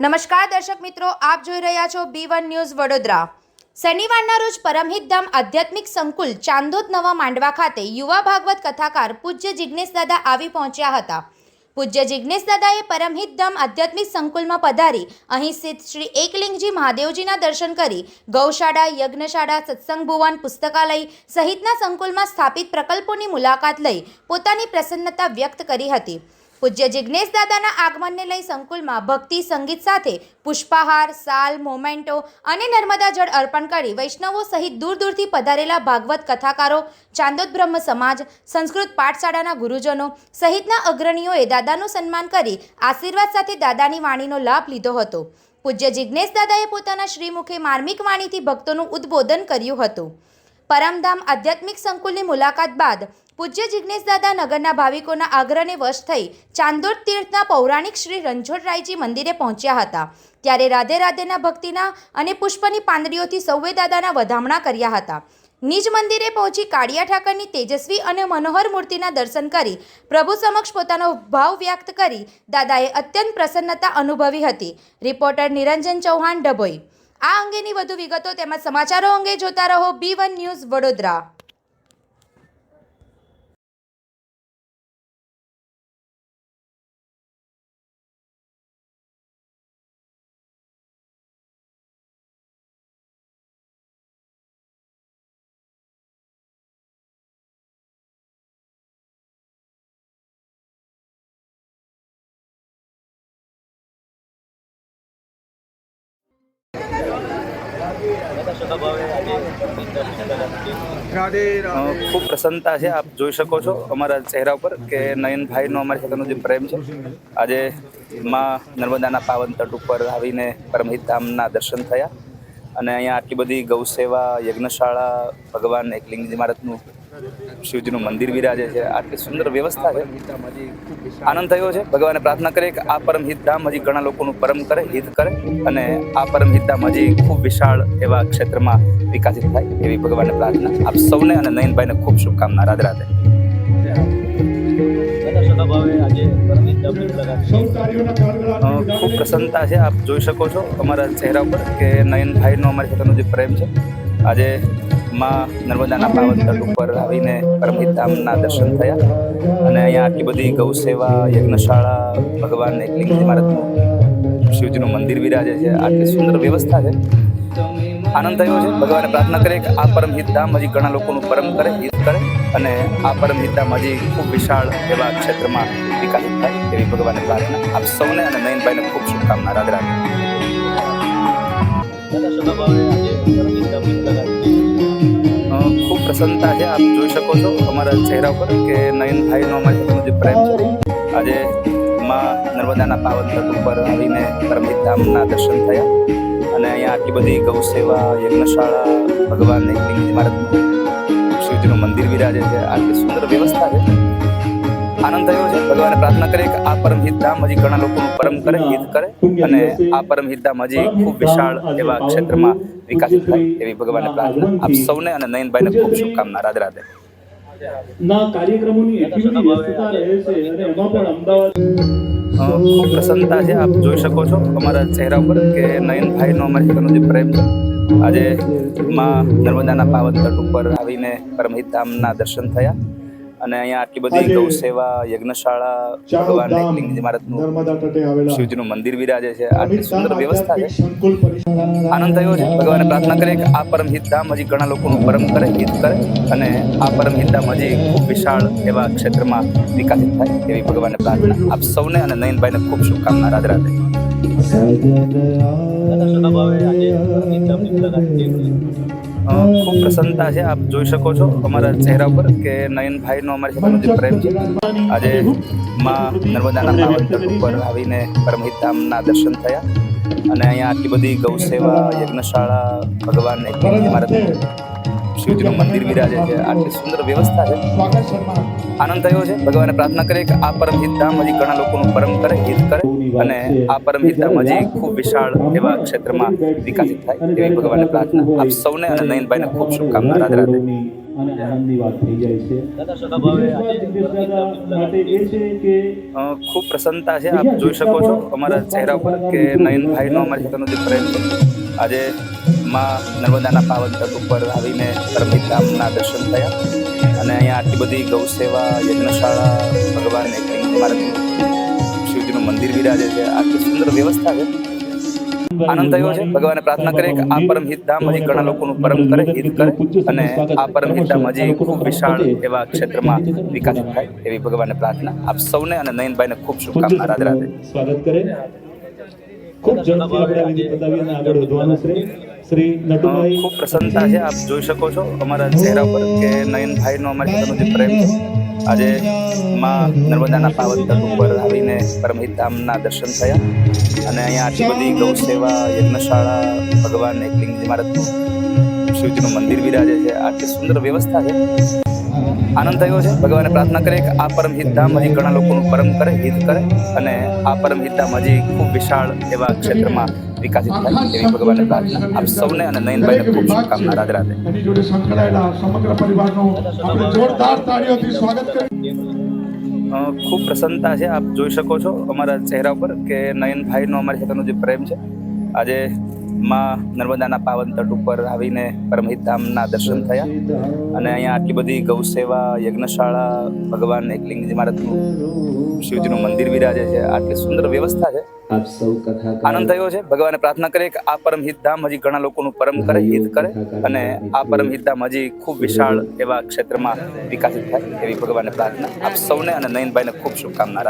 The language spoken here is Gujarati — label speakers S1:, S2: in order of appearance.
S1: નમસ્કાર દર્શક મિત્રો, આપ જોઈ રહ્યા છો બી વન ન્યૂઝ વડોદરા. શનિવારના રોજ પરમહિતધામ આધ્યાત્મિક સંકુલ ચાંદોદ નવા માંડવા ખાતે યુવા ભાગવત કથાકાર પૂજ્ય જિજ્ઞેશ દાદા આવી પહોંચ્યા હતા. પૂજ્ય જિજ્ઞેશ દાદાએ પરમહિતધામ આધ્યાત્મિક સંકુલમાં પધારી અહીં સ્થિત શ્રી એકલિંગજી મહાદેવજીના દર્શન કરી ગૌશાળા, યજ્ઞશાળા, સત્સંગ ભુવન, પુસ્તકાલય સહિતના સંકુલમાં સ્થાપિત પ્રકલ્પોની મુલાકાત લઈ પોતાની પ્રસન્નતા વ્યક્ત કરી હતી. પૂજ્ય જિજ્ઞેશ દાદાના આગમનને લઈ સંકુલમાં ભક્તિ, સંગીત સાથે પુષ્પાહાર, સાલ, મોમેન્ટો અને નર્મદા જળ અર્પણ કરી વૈષ્ણવો સહિત દૂર દૂરથી પધારેલા ભાગવત કથાકારો, ચાંદોદ બ્રહ્મ સમાજ, સંસ્કૃત પાઠશાળાના ગુરુજનો સહિતના અગ્રણીઓએ દાદાનું સન્માન કરી આશીર્વાદ સાથે દાદાની વાણીનો લાભ લીધો હતો. પૂજ્ય જિજ્ઞેશ દાદાએ પોતાના શ્રીમુખે માર્મિક વાણીથી ભક્તોનું ઉદ્બોધન કર્યું હતું. પરમધામ આધ્યાત્મિક સંકુલની મુલાકાત બાદ પૂજ્ય જિજ્ઞેશ દાદા નગરના ભાવિકોના આગ્રહને વશ થઈ ચાંદોદ તીર્થના પૌરાણિક શ્રી રણછોડરાયજી મંદિરે પહોંચ્યા હતા. ત્યારે રાધે રાધેના ભક્તિના અને પુષ્પની પાંદડીઓથી સૌએ દાદાના વધામણા કર્યા હતા. નિજ મંદિરે પહોંચી કાળિયા ઠાકરની તેજસ્વી અને મનોહર મૂર્તિના દર્શન કરી પ્રભુ સમક્ષ પોતાનો ભાવ વ્યક્ત કરી દાદાએ અત્યંત પ્રસન્નતા અનુભવી હતી. રિપોર્ટર નિરંજન ચૌહાણ, ડભોઈ. આ અંગેની વધુ વિગતો તેમજ સમાચારો અંગે જોતા રહો બી વન ન્યૂઝ વડોદરા.
S2: ખૂબ પ્રસન્નતા છે, આપ જોઈ શકો છો અમારા ચહેરા ઉપર કે નયનભાઈનો અમારી સાથેનો જે પ્રેમ છે. આજે માં નર્મદાના પાવન તટ ઉપર આવીને પરમહિત ધામના દર્શન થયા. અને અહીંયા આટલી બધી ગૌ સેવા યજ્ઞશાળા, ભગવાન એકલિંગ મહારાજનું શિવજીનું મંદિર બિરાજે છે. આટલી સુંદર વ્યવસ્થા છે. આનંદ થયો છે. ભગવાને પ્રાર્થના કરીએ કે આ પરમહિત ધામ હજી ઘણા લોકોનું પરમ કરે, હિત કરે અને આ પરમ ધામ હજી ખૂબ વિશાળ એવા ક્ષેત્રમાં વિકાસિત થાય એવી ભગવાનને પ્રાર્થના. આપ સૌને અને નયનભાઈને ખૂબ શુભકામના. રાધે રાધે. ખૂબ પ્રસન્નતા છે. આપ જોઈ શકો છો અમારા ચહેરા ઉપર કે નયનભાઈનો અમારી સાથેનો જે પ્રેમ છે. આજે માં નર્મદાના પાવન તટ ઉપર આવીને પરમહિત ધામના દર્શન થયા. અને અહીંયા આટલી બધી ગૌ સેવા, યજ્ઞશાળા ભગવાન એકલિંગજી ઇમારતનું શિવજીનું મંદિર વિરાજે છે. આટલી સુંદર વ્યવસ્થા છે. આનંદ થયો છે. ભગવાને પ્રાર્થના કરે કે આ પરમ ધામ હજી ઘણા લોકોનું પરમ કરે, હિત કરે અને આ પરમ ધામ હજી ખૂબ વિશાળ એવા ક્ષેત્રમાં વિકાસિત થાય એવી ભગવાને પ્રાર્થના. આપ સૌને અને નયનભાઈને ખૂબ શુભકામના. રાધે રાધે. ખૂબ પ્રસન્નતા છે. આપ જોઈ શકો છો અમારા ચહેરા ઉપર કે નયનભાઈનો અમારી જે પ્રેમ છે. આજે માં નર્મદાના પાવન તટ ઉપર આવીને પરમિત ધામના દર્શન થયા. અને અહીંયા આટલી બધી ગૌ સેવા, યજ્ઞશાળા ભગવાન શિવજીનું મંદિર બિરાજે છે. આટલી સુંદર વ્યવસ્થા છે. આનંદ થયો છે. ભગવાને પ્રાર્થના કરીએ કે આ પરમહિત ધામ હજી ઘણા લોકોનું પરમ કરે હિત કરે અને આ પરમહિત ધામ હજી ખૂબ વિશાળ એવા ક્ષેત્રમાં વિકાસ થાય એવી ભગવાનને પ્રાર્થના. આપ સૌને અને નયનભાઈને ખૂબ શુભકામના. રાધે રાધે.
S3: ના કાર્યક્રમોની એટલી વ્યસ્તતા રહે છે અને એમાં પણ અમદાવાદ
S2: ખૂબ પ્રસન્નતા છે. આપ જોઈ શકો છો અમારા ચહેરા ઉપર કે નયનભાઈનો અમારી સાથેનો જે પ્રેમ છે આજે માં નર્મદાના પાવન તટ ઉપર આવીને પરમહિત ધામના દર્શન થયા. અને અહીંયા આટલી બધી ગૌ સેવા યજ્ઞશાળા ભગવાન
S4: આવેલા
S2: શિવજીનું મંદિર બિરાજે છે. આટલી સુંદર વ્યવસ્થા છે. આનંદ થયો છે. ભગવાને પ્રાર્થના કરીએ કે આ પરમહિત ધામ હજી ઘણા લોકોનું પરમ કરે હિત કરે અને આ પરમહિત ધામ હજી ખૂબ વિશાળ એવા ક્ષેત્રમાં વિકસિત થાય એવી ભગવાનને પ્રાર્થના. આપ સૌને અને નયનભાઈને ખૂબ શુભકામના. રાધે રાધે. ખૂબ પ્રસન્નતા છે. આપ જોઈ શકો છો અમારા ચહેરા પર કે નયનભાઈનો અમારી સાથેનો જે પ્રેમ છે. આજે માં નર્મદાના પાવન ઉપર આવીને પરમહિત ધામના દર્શન થયા. અને અહીંયા આટલી બધી ગૌ સેવા યજ્ઞશાળા, ભગવાન એક મહારાજનું શિવજીનું મંદિર બિરાજે છે. આટલી સુંદર વ્યવસ્થા છે. આનંદ થયો છે. ભગવાને પ્રાર્થના કરીએ કે આ પરમ ધામ હજી ઘણા લોકોનું પરમ કરે, હિત કરે અને આ પરમ ધામ હજી ખૂબ વિશાળ એવા ક્ષેત્રમાં વિકસિત થાય એવી ભગવાનને પ્રાર્થના. આપ સૌને અને નયનભાઈને ખૂબ શુભકામના. રાધે રાધે. ખૂબ પ્રસન્નતા છે. આપ જોઈ શકો છો અમારા ચહેરા ઉપર કે નયનભાઈનો અમારી સાથેનો પ્રેમ આજે માં નર્મદાના પાવન તટ ઉપર આવીને પરમિત ધામના દર્શન થયા. અને અહીંયા આટલી બધી ગૌ સેવા, યજ્ઞશાળા ભગવાન એક શિવજીનું મંદિર બિરાજે છે. આટલી સુંદર વ્યવસ્થા છે. આનંદ થયો છે. ભગવાને પ્રાર્થના કરે કે આ પરમહિત ધામ હજી ઘણા લોકોનું પરમ કરે, હિત કરે અને આ પરમ ધામ હજી ખૂબ વિશાળ એવા ક્ષેત્રમાં વિકાસિત થાય એવી ભગવાનને પ્રાર્થના. આપ સૌને અને નયનભાઈને ખૂબ શુભકામના. રાધે રાધે.
S3: સ્વાગત કરે. ખૂબ ઝડપથી આપણે વિધિ પતાવી અને આગળ વધવાનું છે. શ્રી નટુભાઈ
S2: ખૂબ પ્રસન્નતા છે, આપ જોઈ શકો છો અમારા ચહેરા પર કે નયનભાઈનો અમારી સાથેનો જે પ્રેમ છે, આજે માં નર્મદાના પાવન તટ ઉપર આવીને પરમહિત ધામના દર્શન થયા. અને અહીંયા આટલી બધી ગૌ સેવા, યજ્ઞશાળા ભગવાન એકલિંગ ઇમારતનું શિવજીનું મંદિર બિરાજે છે. આટલી સુંદર વ્યવસ્થા છે આનંદ થયો છે. ભગવાને પ્રાર્થના કરે કે આ પરમ હિતધામ હજી ઘણા લોકોનું પરમ કરે હિત કરે અને આ પરમ હિતધામ હજી ખૂબ વિશાળ એવા ક્ષેત્રમાં વિકાસિત થાય એવી ભગવાનને પ્રાર્થના. આપ સૌને અને નયનભાઈને ખૂબ શુભકામના. રાધે રાધે.
S4: સંકળાયેલા સમગ્ર પરિવારનું જોરદાર તાળીઓથી સ્વાગત
S2: ખૂબ પ્રસન્નતા છે. આપ જોઈ શકો છો અમારા ચહેરા ઉપર કે નયનભાઈનો અમારી સાથેનો જે પ્રેમ છે. આજે માં નર્મદાના પાવન તટ ઉપર આવીને પરમહિત ધામના દર્શન થયા. અને અહીંયા આટલી બધી ગૌ સેવા યજ્ઞશાળા ભગવાન એકલિંગ ઇમારતનું શિવજીનું મંદિર બિરાજે છે. આટલી સુંદર વ્યવસ્થા છે. આનંદ થયો છે. ભગવાને પ્રાર્થના કરે કે આ પરમહિત ધામ હજી ઘણા લોકોનું પરમ કરે હિત કરે અને આ પરમહિત ધામ હજી ખૂબ વિશાળ એવા ક્ષેત્રમાં વિકાસિત થાય એવી ભગવાને પ્રાર્થના. આપ સૌને અને નયનભાઈને ખૂબ શુભકામના.